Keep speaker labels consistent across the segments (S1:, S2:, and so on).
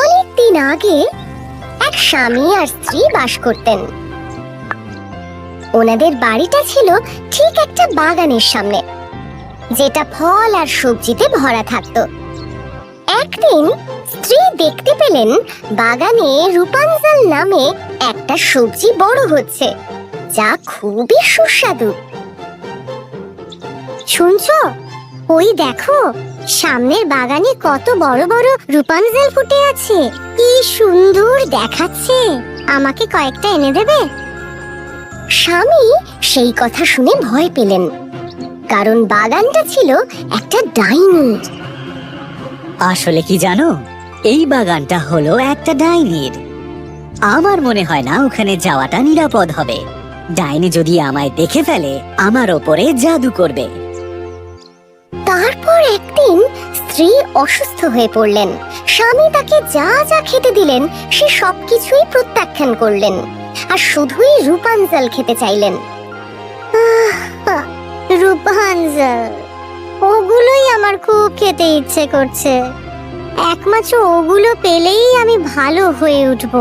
S1: অনেক দিন আগে এক স্বামী আর স্ত্রী বাস করতেন। ওনাদের বাড়িটা ছিল ঠিক একটা বাগানের সামনে, যেটা ফল আর সবজিতে ভরা থাকতো। একদিন স্ত্রী দেখতে পেলেন বাগানে রূপাঞ্জল নামে একটা সবজি বড় হচ্ছে, যা খুবই সুস্বাদু। শুনছো? ওই দেখো সামনের বাগানে কত বড় বড় রূপাঞ্জল ফুটে আছে। কি সুন্দর দেখাচ্ছে। আমাকে কয়েকটা এনে দেবে? স্বামী সেই কথা শুনে ভয় পেলেন, কারণ বাগানটা ছিল একটা ডাইনির
S2: আসলে কি জানো? এই বাগানটা হলো একটা ডাইনির। আমার মনে হয় না ওখানে যাওয়াটা নিরাপদ হবে। ডাইনি যদি আমায় দেখে ফেলে, আমার ওপরে জাদু করবে।
S1: তারপর একদিন স্ত্রী অসুস্থ হয়ে পড়লেন। স্বামী তাকে যা যা খেতে দিলেন, সে সবকিছুই প্রত্যাখ্যান করলেন আর শুধুই রূপাঞ্জল খেতে চাইলেন। রূপাঞ্জল, ওগুলোই আমার খুব খেতে ইচ্ছে করছে। একমাত্র ওগুলো পেলেই আমি ভালো হয়ে উঠব।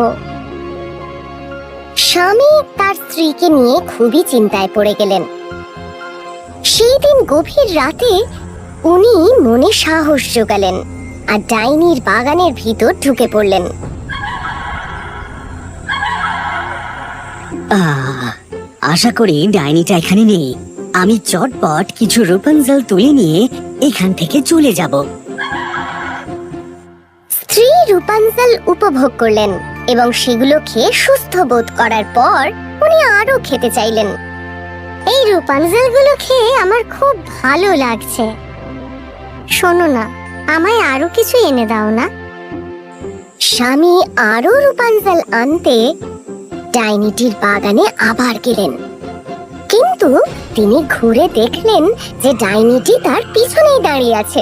S1: স্বামী তার স্ত্রীকে নিয়ে খুবই চিন্তায় পড়ে গেলেন। সেই দিন গভীর রাতে উনি মনে সাহস জোগালেন আর ডাইনির বাগানের ভিতর ঢুকে পড়লেন।
S2: আশা করি ডাইনিটা এখানে নেই। আমি চটপট কিছু রূপাঞ্জল তুলে নিয়ে এখান থেকে চলে যাব।
S1: স্ত্রী রূপাঞ্জল উপভোগ করলেন এবং সেগুলো খেয়ে সুস্থ বোধ করার পর উনি আরও খেতে চাইলেন। এই রূপাঞ্জলগুলো খেয়ে আমার খুব ভালো লাগছে। শোনো না, আমায় আরও কিছু এনে দাও না। স্বামী আরও রূপাঞ্জল আনতে ডাইনিটির বাগানে আবার গেলেন। কিন্তু তিনি ঘুরে দেখলেন যে ডাইনিটি তার পিছনেই দাঁড়িয়ে আছে।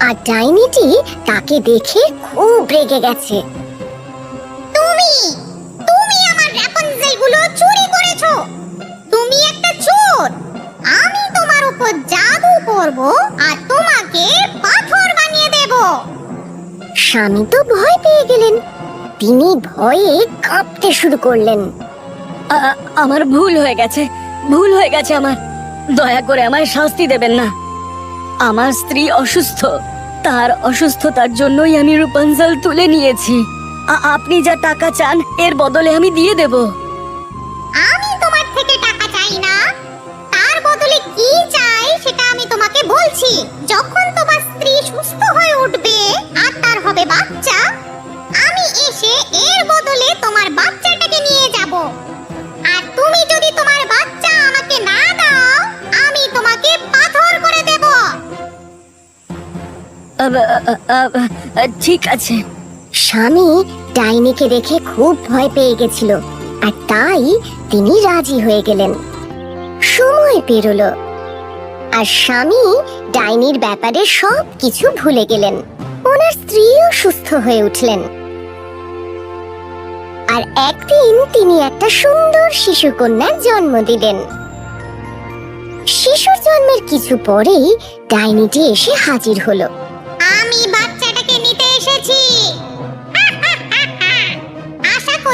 S1: আর ডাইনিটি তাকে দেখে খুব রেগে গেছে। তুমি তুমি আমার র্যাপনজেলগুলো চুরি করেছ। তুমি একটা চোর। আমি তোমার উপর জাদু করব। স্বামী তো ভয় পেয়ে গেলেন। তিনি ভয়ে কাঁপতে শুরু করলেন।
S2: আমার ভুল হয়ে গেছে ভুল হয়ে গেছে আমার। দয়া করে আমায় শাস্তি দেবেন না। আমার স্ত্রী অসুস্থ তার অসুস্থতার জন্যই আমি রূপাঞ্জল তুলে নিয়েছি। আপনি যা টাকা চান এর বদলে আমি দিয়ে দেব।
S1: আমি
S2: ঠিক আছে।
S1: স্বামী ডাইনিকে দেখে খুব ভয় পেয়ে গেছিল, আর তাই তিনি রাজি হয়ে গেলেন। সময় পেরোলো, আর স্বামী ডাইনির ব্যাপারে সব কিছু ভুলে গেলেন। ওনার স্ত্রীও সুস্থ হয়ে উঠলেন। আর একদিন তিনি একটা সুন্দর শিশু কন্যার জন্ম দিলেন। শিশুর জন্মের কিছু পরেই ডাইনিটি এসে হাজির হলো।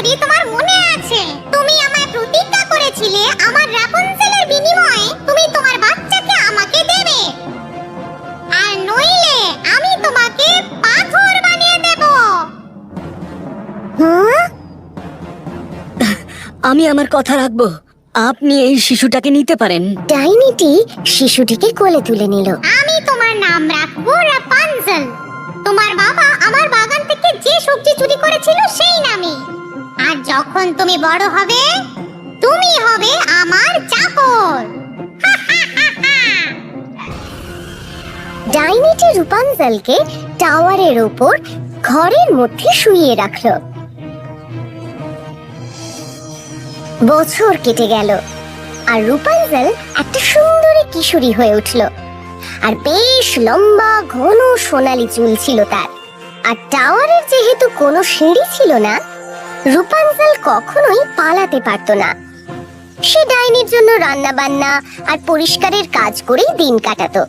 S1: করি তোমার মনে আছে তুমি আমায় প্রতিজ্ঞা করেছিলে আমার রাপুনজেলের বিনিময়ে তুমি তোমার বাচ্চাকে আমাকে দেবে। আর নইলে আমি তোমাকে পাথর বানিয়ে দেব। হ্যাঁ?
S2: আমি আমার কথা রাখব। আপনি এই শিশুটাকে নিতে পারেন।
S1: ডাইনিটি শিশুটিকে কোলে তুলে নিল। আমি তোমার নাম রাখব রাপানজেল তোমার বাবা আমার বাগান থেকে যে সবজি চুরি করেছিল সেই যখন তুমি বড় হবে, তুমি হবে আমার চাকর। ডাইনিটি রূপাঞ্জলকে টাওয়ারের ওপর ঘরের মধ্যে শুইয়ে রাখল। বছর কেটে গেল, আর রূপাঞ্জল একটা সুন্দরী কিশোরী হয়ে উঠল, আর বেশ লম্বা, ঘন সোনালি চুল ছিল তার। আর টাওয়ারের যেহেতু কোনো সিঁড়ি ছিল না রূপাঞ্জল কখনোই পালাতে পারত না। সে ডাইনির জন্য রান্না বান্না আর পরিষ্কারের কাজ করেই দিন কাটাতো।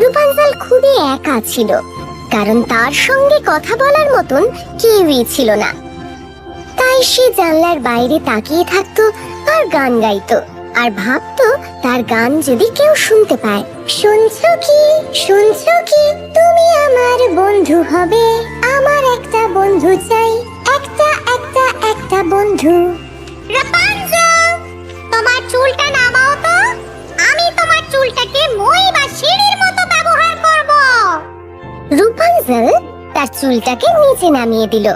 S1: রূপাঞ্জল খুবই একা ছিল, কারণ তার সঙ্গে কথা বলার মতন কেউই ছিল না। তাই সে জানলার বাইরে তাকিয়ে থাকতো আর গান গাইত, আর ভাবতো তার গান যদি কেউ শুনতে পায়, শুনছো কি? শুনছো কি? তুমি আমার বন্ধু হবে, আমার একটা বন্ধু চাই। বন্ধু। তোমার চুলটা নামাও তো। আমি তোমার চুলটাকে মই বা সিঁড়ির মতো ব্যবহার করব। রূপাঞ্জল তার চুলটাকে নিচে নামিয়ে দিল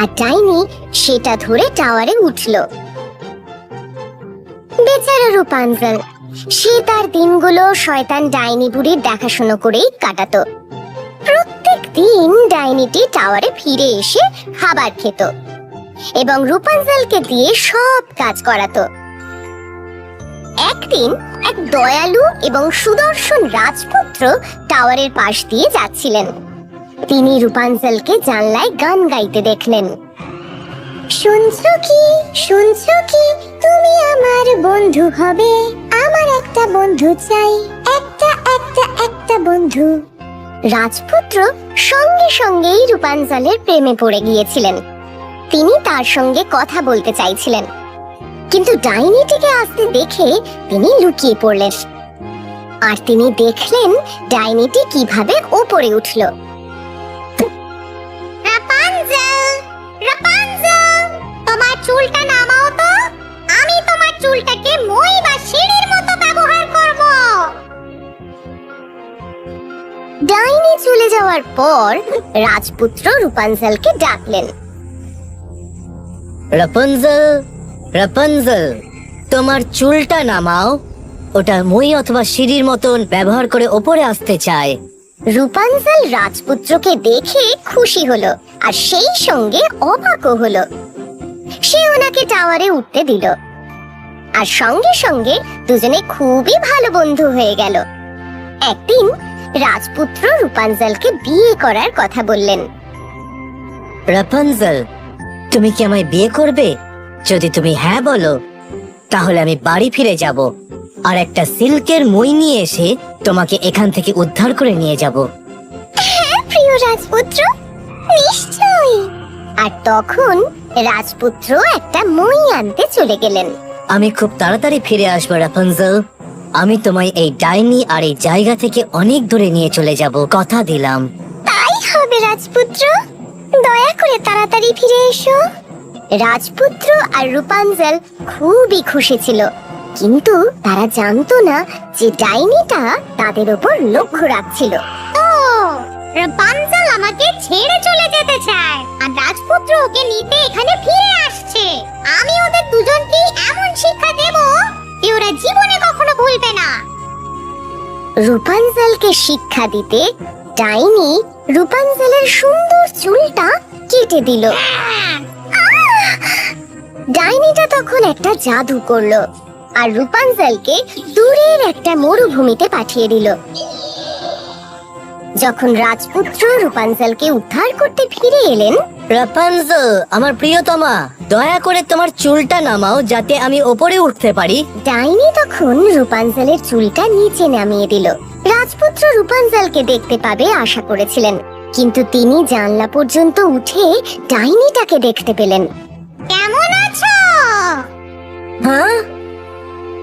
S1: আর ডাইনি সেটা ধরে টাওয়ারে উঠল। বেচারা রূপাঞ্জল সে তার দিনগুলো শয়তান ডাইনি বুড়ির দেখাশুনো করেই কাটাতো। প্রত্যেক দিন ডাইনিটি টাওয়ারে ফিরে এসে খাবার খেত। এবং রূপাঞ্জলকে দিয়ে সব কাজ করাতো। একদিন এক দয়ালু এবং সুদর্শন রাজপুত্র টাওয়ারের পাশ দিয়ে যাচ্ছিলেন। তিনি রূপাঞ্জলকে জানলায় গান গাইতে দেখলেন। শুনছো কি শুনছো কি, তুমি আমার বন্ধু হবে, আমার একটা বন্ধু চাই, একটা একটা একটা বন্ধু। রাজপুত্র সঙ্গে সঙ্গেই রূপাঞ্জলের প্রেমে পড়ে গিয়েছিলেন। তিনি তার সঙ্গে কথা বলতে চাইছিলেন। কিন্তু ডাইনিটিকে আসতে দেখে তিনি লুকিয়ে পড়লেন। আর তিনি দেখলেন ডাইনিটি কীভাবে ওপরে উঠল। তোমার চুলটাকে মই বা সিঁড়ির মতো ব্যবহার করব। ডাইনি চলে যাওয়ার পর রাজপুত্র রূপাঞ্জলকে ডাকলেন।
S3: রাপুনজেল রাপুনজেল তোমার চুলটা নামাও। ওটা মই অথবা সিঁড়ির মতন ব্যবহার করে ওপরে আসতে চায়
S1: রূপাঞ্জল রাজপুত্রকে দেখে খুশি হলো আর সেই সঙ্গে অবাকও হলো। সে ওনাকে টাওয়ারে উঠতে দিল। আর সঙ্গে সঙ্গে দুজনে খুবই ভালো বন্ধু হয়ে গেল। একদিন রাজপুত্র রূপাঞ্জলকে বিয়ে করার কথা বললেন।
S3: রাপুনজেল তুমি কি আমায় বিয়ে করবে? যদি তুমি হ্যাঁ বলো তাহলে আমি বাড়ি ফিরে যাব আর একটা সিল্কের মই নিয়ে এসে তোমাকে এখান থেকে উদ্ধার করে নিয়ে যাব।
S1: হ্যাঁ প্রিয় রাজপুত্র নিশ্চয়ই। আর তখন রাজপুত্র একটা মই আনতে চলে গেলেন।
S3: আমি খুব তাড়াতাড়ি ফিরে আসব রাপুনজেল আমি তোমায় এই ডাইনি আর এই জায়গা থেকে অনেক দূরে নিয়ে চলে যাব কথা দিলাম।
S1: তাই হবে রাজপুত্র। দয়া করে তাড়াতাড়ি ফিরে এসো। রাজপুত্র আর রূপাঞ্জল খুবই খুশি ছিল। কিন্তু তারা জানতো না যে ডাইনিটা তাদের উপর লক্ষ্য রাখছিল। রূপাঞ্জল আমাকে ছেড়ে চলে যেতে চায় আর রাজপুত্র ওকে নিতে এখানে ফিরে আসছে। আমি ওদের দুজনকে এমন শিক্ষা দেব যে ওরা জীবনে কখনো ভুলবে না। রূপাঞ্জলকে শিক্ষা দিতে ডাইনি রূপাঞ্জলের সুন্দর কেটে দিল। ডাইনিটা তখন একটা জাদু করল আর রূপাঞ্জলকে দূরের একটা মরুভূমিতে পাঠিয়ে দিল। যখন রাজপুত্র রূপাঞ্জলকে উদ্ধার করতে ফিরে এলেন
S3: রাপানজেল আমার প্রিয়তমা দয়া করে তোমার চুলটা নামাও যাতে আমি ওপরে উঠতে পারি।
S1: ডাইনি তখন রূপাঞ্জলের চুলটা নিচে নামিয়ে দিল। রাজপুত্র রূপাঞ্জলকে দেখতে পাবে আশা করেছিলেন। কিন্তু তিনি জানলা পর্যন্ত উঠে ডাইনিটাকে দেখতে পেলেন। কেমন আছো?
S3: হ্যাঁ?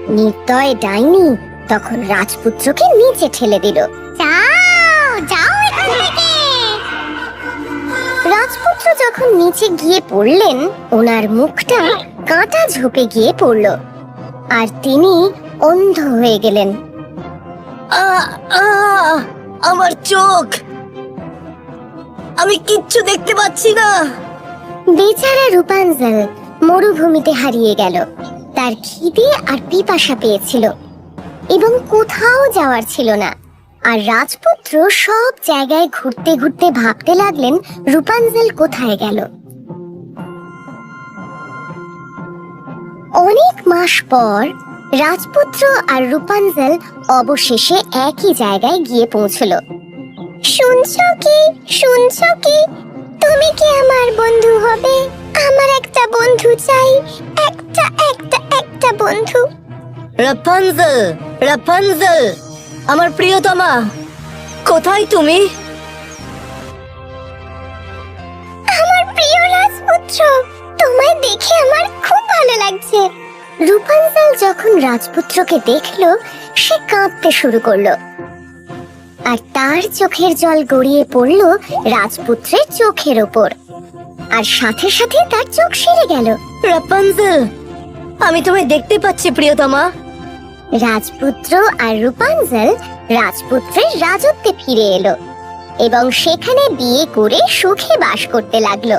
S1: নির্দয় ডাইনি তখন রাজপুত্রকে নিচে ঠেলে দিল। যাও যাও এখান থেকে। রাজপুত্র যখন নিচে গিয়ে পড়লেন ওনার মুখটা কাঁটা ঝোপে গিয়ে পড়ল আর তিনি অন্ধ হয়ে গেলেন।
S3: আমার চোখ। আমি কিচ্ছু দেখতে পাচ্ছি না।
S1: বেচারা রূপাঞ্জল মরুভূমিতে হারিয়ে গেল। তার খিদে আর পিপাসা পেয়েছিল। এবং কোথাও যাওয়ার ছিল না। আর রাজপুত্র সব জায়গায় ঘুরতে ঘুরতে ভাবতে লাগলেন রূপাঞ্জল কোথায় গেল। অনেক মাস পর রাজপুত্র আর রূপাঞ্জল অবশেষে একই জায়গায় গিয়ে পৌঁছলো। শুনছো কি? শুনছো কি? তুমি কি আমার বন্ধু হবে? আমার একটা বন্ধু চাই। একটা একটা একটা বন্ধু।
S3: রাপানজেল রাপানজেল আমার প্রিয়তমা কোথায় তুমি?
S1: আমার প্রিয় রাজপুত্র তোমায় দেখে আমার খুব ভালো লাগছে। রূপাঞ্জল যখন রাজপুত্রকে দেখল সে কাঁদতে শুরু করল। আর তার চোখের জল গড়িয়ে পড়ল রাজপুত্রের চোখের ওপর। আর সাথে সাথে তার চোখ সেরে গেল।
S3: আমি তোমায় দেখতে পাচ্ছি প্রিয়তমা।
S1: রাজপুত্র আর রূপাঞ্জল রাজপুত্রের রাজত্বে ফিরে এলো এবং সেখানে বিয়ে করে সুখে বাস করতে লাগল।